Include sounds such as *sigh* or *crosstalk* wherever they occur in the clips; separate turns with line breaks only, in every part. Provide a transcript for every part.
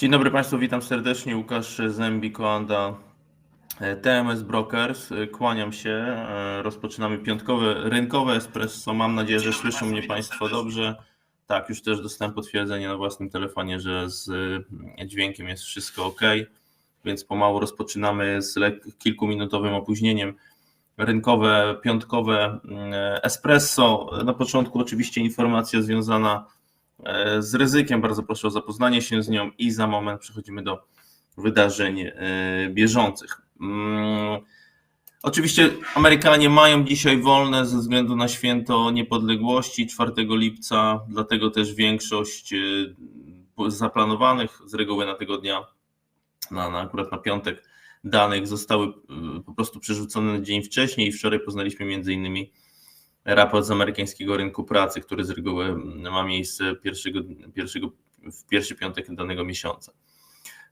Dzień dobry Państwu, witam serdecznie. Łukasz Zębi, Koanda TMS Brokers. Kłaniam się. E, Rozpoczynamy piątkowe rynkowe espresso. Mam nadzieję, że słyszą mnie Państwo dobrze. Tak, już też dostałem potwierdzenie na własnym telefonie, że z e, dźwiękiem jest wszystko ok, więc pomału rozpoczynamy z kilkuminutowym opóźnieniem. Rynkowe, piątkowe mm, espresso. Na początku oczywiście informacja związana e, z ryzykiem. Bardzo proszę o zapoznanie się z nią i za moment przechodzimy do wydarzeń e, bieżących. Mm, Oczywiście Amerykanie mają dzisiaj wolne ze względu na święto niepodległości 4 lipca, dlatego też większość e, zaplanowanych z reguły na tego dnia, na, na akurat na piątek, danych zostały e, po prostu przerzucone na dzień wcześniej i wczoraj poznaliśmy między innymi raport z amerykańskiego rynku pracy, który z reguły ma miejsce pierwszego, pierwszego, w pierwszy piątek danego miesiąca.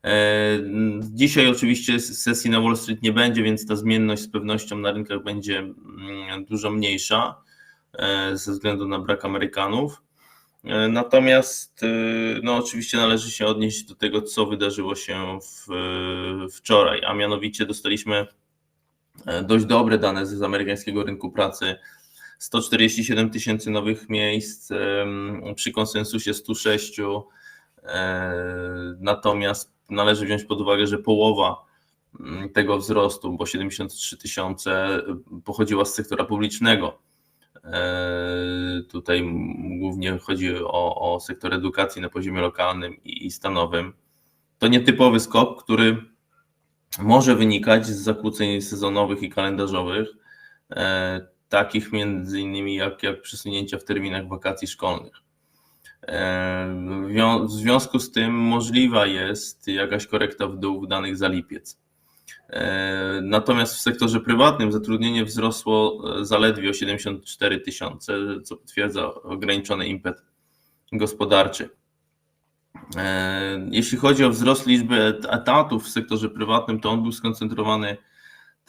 E, Dzisiaj oczywiście sesji na Wall Street nie będzie, więc ta zmienność z pewnością na rynkach będzie mm, dużo mniejsza e, ze względu na brak Amerykanów. E, Natomiast no oczywiście należy się odnieść do tego, co wydarzyło się w, wczoraj, a mianowicie dostaliśmy dość dobre dane z amerykańskiego rynku pracy. 147 tysięcy nowych miejsc przy konsensusie 106. e, Natomiast należy wziąć pod uwagę, że połowa mm, tego wzrostu, bo 73 tysiące pochodziła z sektora publicznego. E, Tutaj głównie chodzi o, o sektor edukacji na poziomie lokalnym i stanowym. To nietypowy skok, który może wynikać z zakłóceń sezonowych i kalendarzowych, e, takich między innymi jak, jak przesunięcia w terminach wakacji szkolnych. E, w wią- W związku z tym możliwa jest jakaś korekta w dół w danych za lipiec. E, Natomiast w sektorze prywatnym zatrudnienie wzrosło e, zaledwie o 74 tysiące, co potwierdza ograniczony impet gospodarczy. Jeśli chodzi o wzrost liczby et- etatów w sektorze prywatnym, to on był skoncentrowany,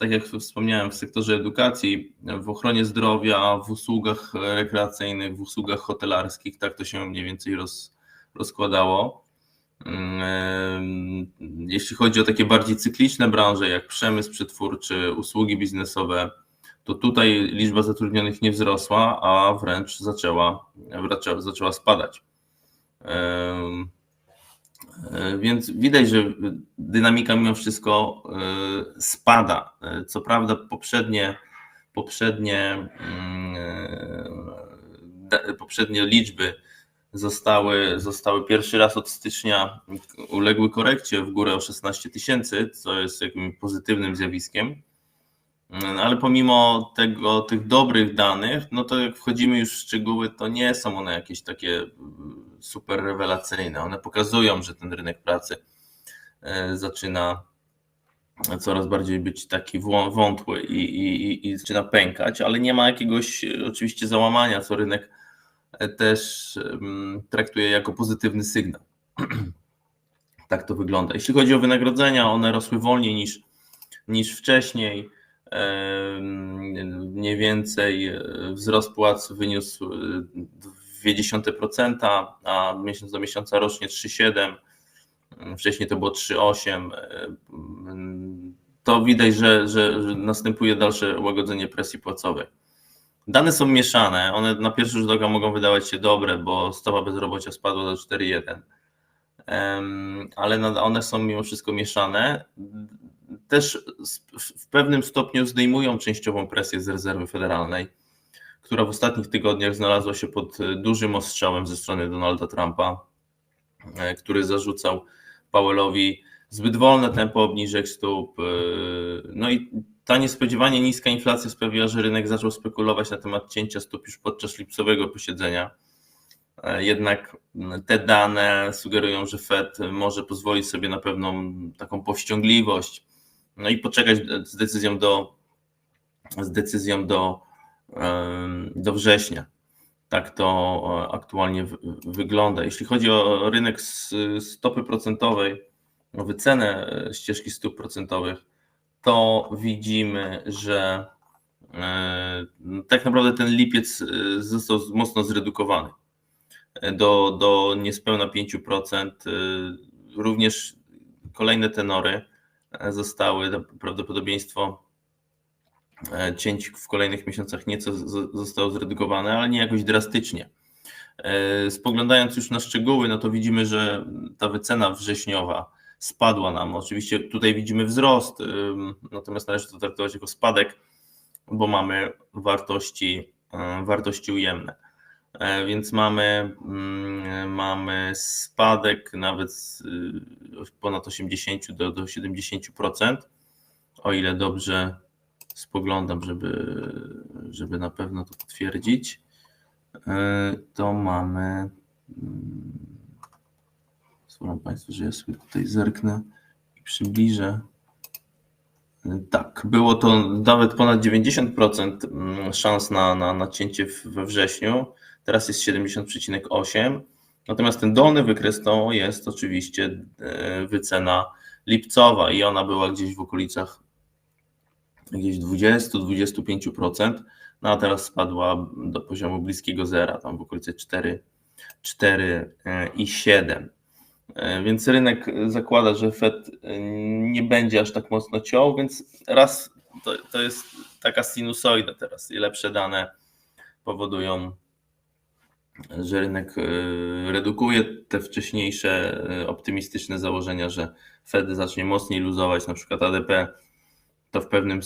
tak jak wspomniałem, w sektorze edukacji, w ochronie zdrowia, w usługach rekreacyjnych, w usługach hotelarskich. Tak to się mniej więcej roz, rozkładało. Jeśli chodzi o takie bardziej cykliczne branże, jak przemysł przetwórczy, usługi biznesowe, to tutaj liczba zatrudnionych nie wzrosła, a wręcz zaczęła, zaczęła spadać. E, Więc widać, że dynamika mimo wszystko e, spada. E, Co prawda poprzednie, poprzednie, mm, poprzednie liczby zostały, zostały pierwszy raz od stycznia uległy korekcie w górę o 16 tysięcy, co jest jakimś pozytywnym zjawiskiem. Mm, Ale pomimo tego, tych dobrych danych, no to jak wchodzimy już w szczegóły, to nie są one jakieś takie mm, super rewelacyjne. One pokazują, że ten rynek pracy e, zaczyna coraz bardziej być taki wątły i, i, i- zaczyna pękać, ale nie ma jakiegoś e, oczywiście załamania, co rynek e, też traktuje jako pozytywny sygnał. *clears throat* Tak to wygląda. Jeśli chodzi o wynagrodzenia, one rosły wolniej niż, niż wcześniej. Mniej więcej wzrost płac wyniósł 0,2%, a miesiąc do miesiąca rocznie 3,7%. Wcześniej to było 3,8%. Mm, To widać, że, że, że następuje dalsze łagodzenie presji płacowej. Dane są mieszane. One na pierwszy rzut oka mogą wydawać się dobre, bo stopa bezrobocia spadła do 4,1 Em, ale one są mimo wszystko mieszane. Też w pewnym stopniu zdejmują częściową presję z rezerwy federalnej, która w ostatnich tygodniach znalazła się pod e, dużym ostrzałem ze strony Donalda Trumpa, e, który zarzucał Powellowi zbyt wolne tempo obniżek stóp. e, No i ta niespodziewanie niska inflacja sprawiła, że rynek zaczął spekulować na temat cięcia stóp już podczas lipcowego posiedzenia. Jednak te dane sugerują, że Fed może pozwolić sobie na pewną taką powściągliwość, no i poczekać z decyzją do, z decyzją do, do września. Tak to e, aktualnie wy- wygląda. Jeśli chodzi o rynek stopy procentowej, wycenę e, ścieżki stóp procentowych, to widzimy, że e, tak naprawdę ten lipiec został mocno zredukowany do, do niespełna 5%. również kolejne tenory zostały, prawdopodobieństwo cięć w kolejnych miesiącach nieco zostało zredukowane, ale nie jakoś drastycznie. E, Spoglądając już na szczegóły, no to widzimy, że ta wycena wrześniowa spadła nam. Oczywiście tutaj widzimy wzrost, ym, natomiast należy to traktować jako spadek, bo mamy wartości, e, wartości ujemne. E, Więc mamy, mm, mamy spadek nawet ponad 80 do, do 70%, o ile dobrze spoglądam, żeby, żeby na pewno to potwierdzić. E, To mamy. mm, Pozwolą Państwo, że ja sobie tutaj zerknę i przybliżę. E, Tak, było to nawet ponad 90% mm, szans na, na, na cięcie we wrześniu. Teraz jest 70,8. Natomiast ten dolny wykres to jest oczywiście e, wycena lipcowa i ona była gdzieś w okolicach gdzieś 20-25%, no a teraz spadła do poziomu bliskiego zera, tam w okolicy 4, 4 e, i 7. E, Więc rynek zakłada, że Fed e, nie będzie aż tak mocno ciął, więc raz to, to jest taka sinusoida teraz i lepsze dane powodują, że rynek redukuje te wcześniejsze optymistyczne założenia, że Fed zacznie mocniej luzować, na przykład ADP to w pewnym,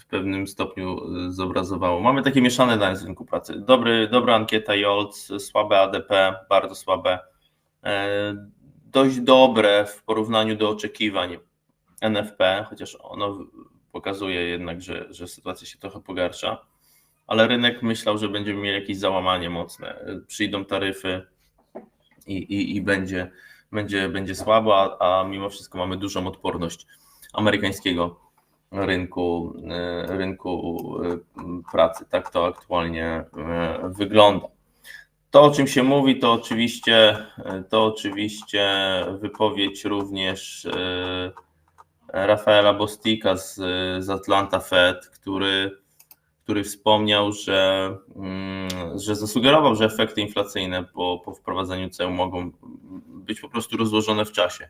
w pewnym stopniu y, zobrazowało. Mamy takie mieszane dane z rynku pracy. Dobry, dobra ankieta JOLTS, słabe ADP, bardzo słabe. E, Dość dobre w porównaniu do oczekiwań NFP, chociaż ono pokazuje jednak, że, że sytuacja się trochę pogarsza, ale rynek myślał, że będziemy mieli jakieś załamanie mocne. Przyjdą taryfy i, i, i będzie, będzie, będzie słabo, a, a mimo wszystko mamy dużą odporność amerykańskiego rynku, e, rynku e, pracy. Tak to aktualnie e, wygląda. To, o czym się mówi, to oczywiście, to oczywiście wypowiedź również Rafaela Bostika z, z Atlanta Fed, który, który wspomniał, że, mm, że zasugerował, że efekty inflacyjne po, po wprowadzeniu ceł mogą być po prostu rozłożone w czasie,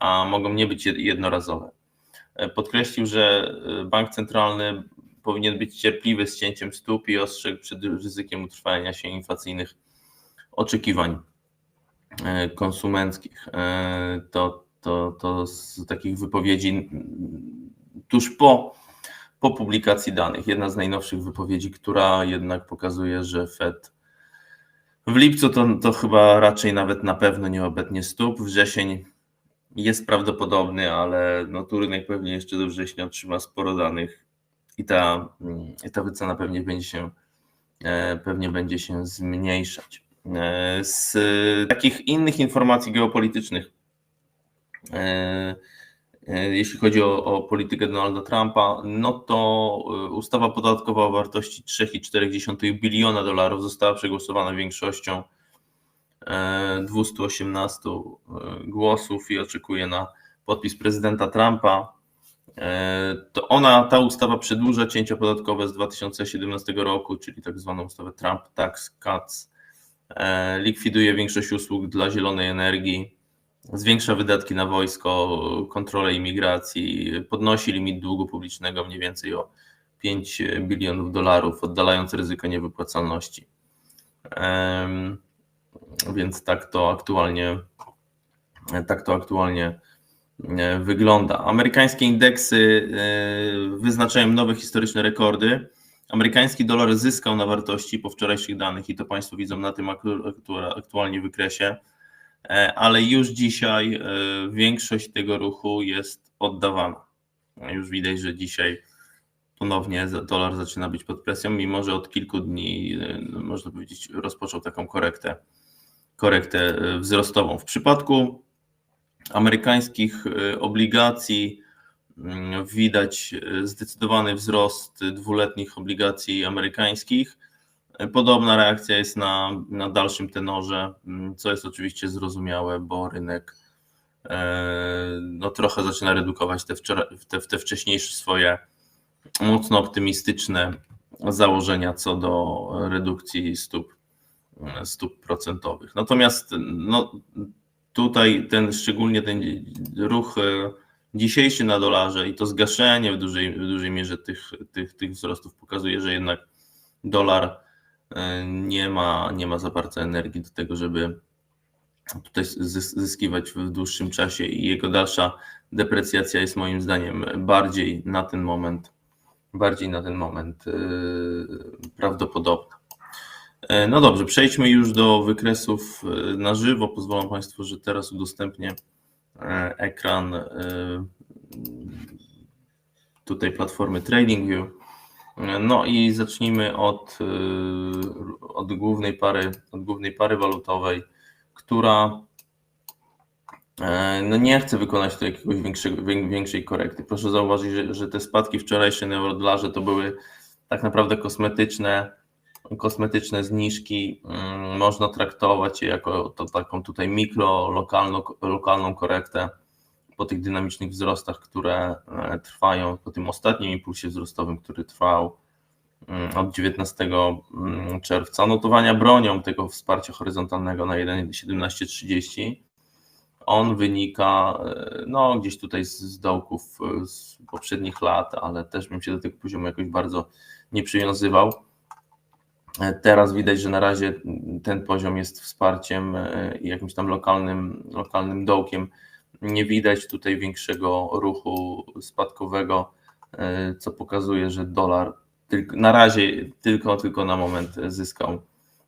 a mogą nie być jed- jednorazowe. Podkreślił, że e, bank centralny powinien być cierpliwy z cięciem stóp i ostrzegł przed ryzykiem utrwalenia się inflacyjnych oczekiwań e, konsumenckich. E, To, to, to z takich wypowiedzi tuż po, po publikacji danych. Jedna z najnowszych wypowiedzi, która jednak pokazuje, że Fed w lipcu to, to chyba raczej nawet na pewno nie obetnie stóp. Wrzesień jest prawdopodobny, ale no tu rynek pewnie jeszcze do września otrzyma sporo danych i ta, i ta wycena pewnie będzie się e, pewnie będzie się zmniejszać. E, Z takich innych informacji geopolitycznych, e, jeśli chodzi o, o politykę Donalda Trumpa, no to ustawa podatkowa o wartości 3,4 biliona dolarów została przegłosowana większością 218 głosów i oczekuje na podpis prezydenta Trumpa. E, To ona, ta ustawa przedłuża cięcia podatkowe z 2017 roku, czyli tak zwaną ustawę Trump Tax Cuts, E, likwiduje większość usług dla zielonej energii, zwiększa wydatki na wojsko, kontrolę imigracji, podnosi limit długu publicznego mniej więcej o 5 bilionów dolarów, oddalając ryzyko niewypłacalności. Więc tak to aktualnie tak to aktualnie e, wygląda. Amerykańskie indeksy e, wyznaczają nowe historyczne rekordy. Amerykański dolar zyskał na wartości po wczorajszych danych i to Państwo widzą na tym aktu- aktu- aktualnie wykresie, E, ale już dzisiaj większość tego ruchu jest oddawana. Już widać, że dzisiaj ponownie dolar zaczyna być pod presją, mimo że od kilku dni, można powiedzieć, rozpoczął taką korektę, korektę e, wzrostową. W przypadku amerykańskich e, obligacji mm, widać e, zdecydowany wzrost dwuletnich obligacji amerykańskich. Podobna reakcja jest na, na dalszym tenorze, mm, co jest oczywiście zrozumiałe, bo rynek no, trochę zaczyna redukować te, te, te wcześniejsze swoje mocno optymistyczne założenia co do redukcji stóp, stóp procentowych. Natomiast no, tutaj ten szczególnie ten ruch e, dzisiejszy na dolarze i to zgaszenie w dużej, w dużej mierze tych, tych, tych wzrostów pokazuje, że jednak dolar e, nie ma, nie ma za bardzo energii do tego, żeby tutaj zys- zyskiwać w dłuższym czasie i jego dalsza deprecjacja jest moim zdaniem bardziej na ten moment, bardziej na ten moment e, prawdopodobna. E, No dobrze, przejdźmy już do wykresów e, na żywo. Pozwolą Państwo, że teraz udostępnię e, ekran tutaj platformy TradingView. No i zacznijmy od, od, głównej pary, od głównej pary walutowej, która no nie chce wykonać tu jakiegoś większej korekty. Proszę zauważyć, że, że te spadki wczorajsze na eurodolarze to były tak naprawdę kosmetyczne, kosmetyczne zniżki. Mm, Można traktować je jako to, taką tutaj mikro, lokalną, lokalną korektę po tych dynamicznych wzrostach, które e, trwają, po tym ostatnim impulsie wzrostowym, który trwał mm, od 19 mm, czerwca. Notowania bronią tego wsparcia horyzontalnego na 1,1730. On wynika e, no, gdzieś tutaj z, z dołków e, z poprzednich lat, ale też bym się do tego poziomu jakoś bardzo nie przywiązywał. E, Teraz widać, że na razie ten poziom jest wsparciem e, i jakimś tam lokalnym, lokalnym dołkiem. Nie widać tutaj większego ruchu spadkowego, e, co pokazuje, że dolar na razie tylko, tylko na moment zyskał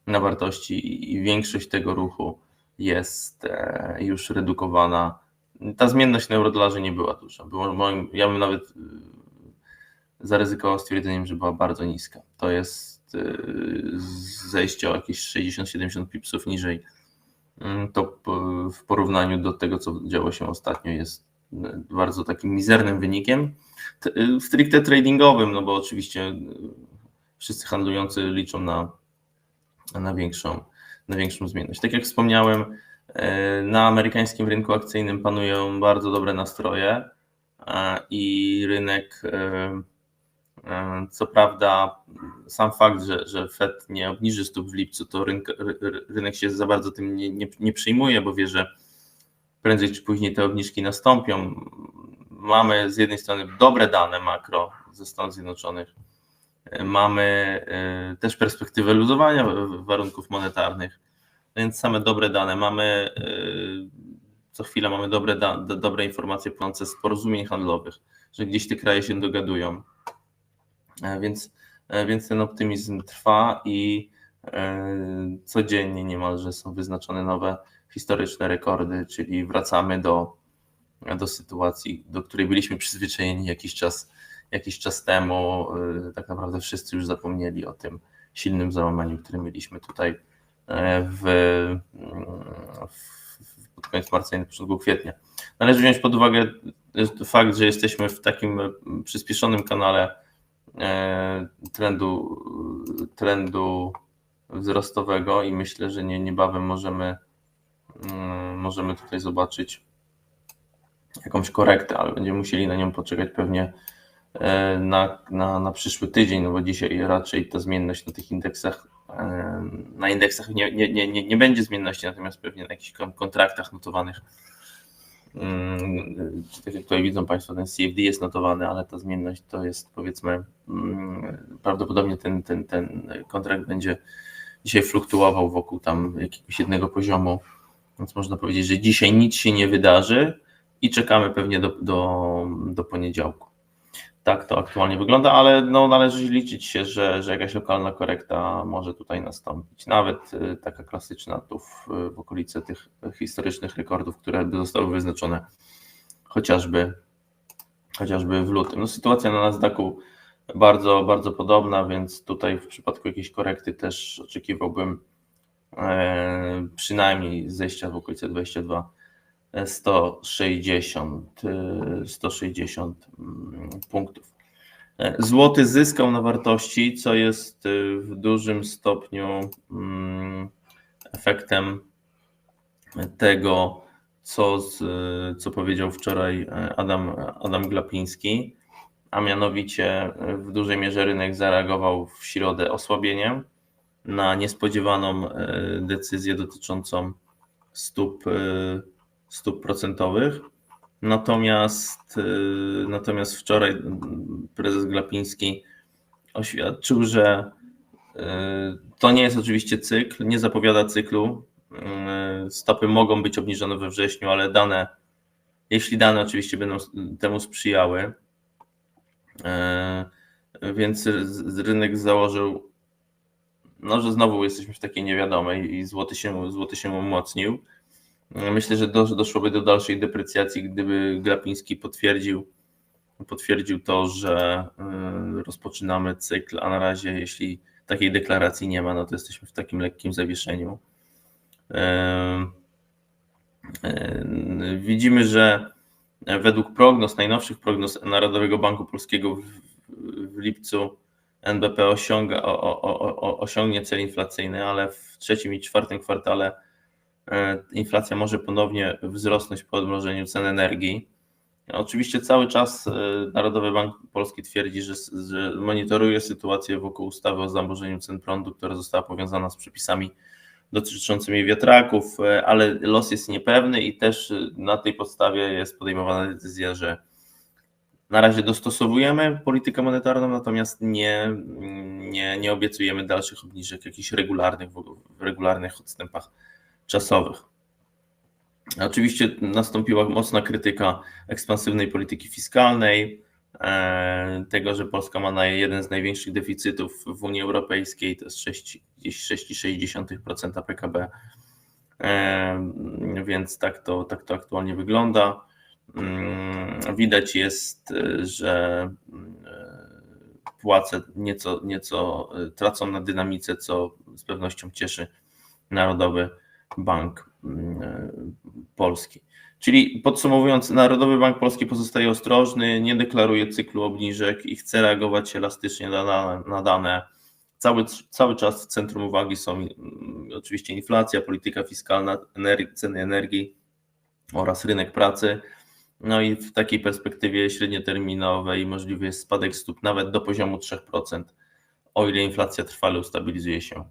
na wartości i- większość tego ruchu jest e, już redukowana. Ta zmienność na eurodolarze nie była duża. Było moim, ja bym nawet e, zaryzykował stwierdzeniem, że była bardzo niska. To jest e, zejście o jakieś 60-70 pipsów niżej. Mm, To w porównaniu do tego, co działo się ostatnio, jest e, bardzo takim mizernym wynikiem. T- e, Stricte tradingowym, no bo oczywiście wszyscy handlujący liczą na, na, większą, na większą zmienność. Tak jak wspomniałem, na amerykańskim rynku akcyjnym panują bardzo dobre nastroje i rynek Co prawda, sam fakt, że, że Fed nie obniży stóp w lipcu, to rynk, ry- ry- rynek się za bardzo tym nie, nie, nie przejmuje, bo wie, że prędzej czy później te obniżki nastąpią. Mamy z jednej strony dobre dane makro ze Stanów Zjednoczonych, E, mamy e, też perspektywę luzowania warunków monetarnych, No więc same dobre dane. Mamy e, co chwilę mamy dobre, dobre informacje płynące z porozumień handlowych, że gdzieś te kraje się dogadują. E, Więc, e, więc ten optymizm trwa i e, codziennie niemalże są wyznaczone nowe historyczne rekordy, czyli wracamy do, do sytuacji, do której byliśmy przyzwyczajeni jakiś czas, jakiś czas temu. Tak naprawdę wszyscy już zapomnieli o tym silnym załamaniu, które mieliśmy tutaj w, w, pod koniec marca i na początku kwietnia. Należy wziąć pod uwagę fakt, że jesteśmy w takim przyspieszonym kanale trendu, trendu wzrostowego i myślę, że nie, niebawem możemy, mm, możemy tutaj zobaczyć jakąś korektę, ale będziemy musieli na nią poczekać pewnie e, na, na, na przyszły tydzień, no bo dzisiaj raczej ta zmienność na tych indeksach, e, na indeksach nie, nie, nie, nie, będzie zmienności, natomiast pewnie na jakichś kon- kontraktach notowanych Jak tutaj widzą Państwo, ten CFD jest notowany, ale ta zmienność to jest powiedzmy mm, prawdopodobnie ten, ten, ten kontrakt będzie dzisiaj fluktuował wokół tam jakiegoś jednego poziomu, więc można powiedzieć, że dzisiaj nic się nie wydarzy i czekamy pewnie do, do, do poniedziałku. Tak to aktualnie wygląda, ale no, należy liczyć się, że, że jakaś lokalna korekta może tutaj nastąpić. Nawet y, taka klasyczna tu w, w okolice tych historycznych rekordów, które zostały wyznaczone chociażby, chociażby w lutym. No, sytuacja na Nasdaqu bardzo, bardzo podobna, więc tutaj w przypadku jakiejś korekty też oczekiwałbym e, przynajmniej zejścia w okolice 22 160, e, 160 mm, punktów. E, Złoty zyskał na wartości, co jest e, w dużym stopniu mm, efektem tego, co, z, co powiedział wczoraj e, Adam, Adam Glapiński, a mianowicie e, w dużej mierze rynek zareagował w środę osłabieniem na niespodziewaną decyzję dotyczącą stóp stóp procentowych. Natomiast, y, natomiast wczoraj prezes Glapiński oświadczył, że y, to nie jest oczywiście cykl, nie zapowiada cyklu. Y, Stopy mogą być obniżone we wrześniu, ale dane, jeśli dane oczywiście będą temu sprzyjały, więc rynek założył, no, że znowu jesteśmy w takiej niewiadomej i złoty się, złoty się umocnił. Myślę, że do, doszłoby do dalszej deprecjacji, gdyby Glapiński potwierdził, potwierdził to, że y, rozpoczynamy cykl, a na razie, jeśli takiej deklaracji nie ma, no to jesteśmy w takim lekkim zawieszeniu. Y, y, Widzimy, że według prognoz, najnowszych prognoz Narodowego Banku Polskiego w, w lipcu NBP osiąga, o, o, o, osiągnie cel inflacyjny, ale w trzecim i czwartym kwartale inflacja może ponownie wzrosnąć po odmrożeniu cen energii. Oczywiście cały czas e, Narodowy Bank Polski twierdzi, że, że monitoruje sytuację wokół ustawy o zamrożeniu cen prądu, która została powiązana z przepisami dotyczącymi wiatraków, e, ale los jest niepewny i też e, na tej podstawie jest podejmowana decyzja, że na razie dostosowujemy politykę monetarną, natomiast nie, nie, nie obiecujemy dalszych obniżek jakichś regularnych, w regularnych odstępach czasowych. Oczywiście nastąpiła mocna krytyka ekspansywnej polityki fiskalnej, e, tego, że Polska ma na jeden z największych deficytów w Unii Europejskiej, to jest 6 gdzieś 6,6% PKB, E, więc tak to, tak to aktualnie wygląda. Mm, Widać jest, że y, płace nieco, nieco tracą na dynamice, co z pewnością cieszy Narodowy Bank mm, Polski. Czyli podsumowując, Narodowy Bank Polski pozostaje ostrożny, nie deklaruje cyklu obniżek i chce reagować elastycznie na dane. Na dane. Cały, cały czas w centrum uwagi są mm, oczywiście inflacja, polityka fiskalna, energii, ceny energii oraz rynek pracy. No i w takiej perspektywie średnioterminowej możliwy jest spadek stóp nawet do poziomu 3%, o ile inflacja trwale ustabilizuje się,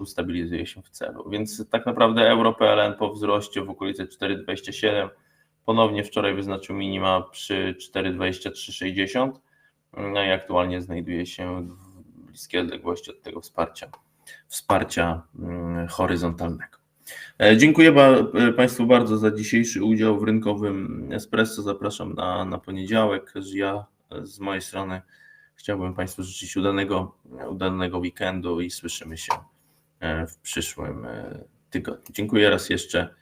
ustabilizuje się w celu. Więc tak naprawdę euro-PLN po wzroście w okolicy 4,27 ponownie wczoraj wyznaczył minima przy 4,2360 no i aktualnie znajduje się w bliskiej odległości od tego wsparcia, wsparcia mm, horyzontalnego. E, Dziękuję e, Państwu bardzo za dzisiejszy udział w rynkowym Espresso. Zapraszam na, na poniedziałek. Ja e, z mojej strony chciałbym Państwu życzyć udanego, udanego weekendu i słyszymy się w przyszłym e, tygodniu. Dziękuję raz jeszcze.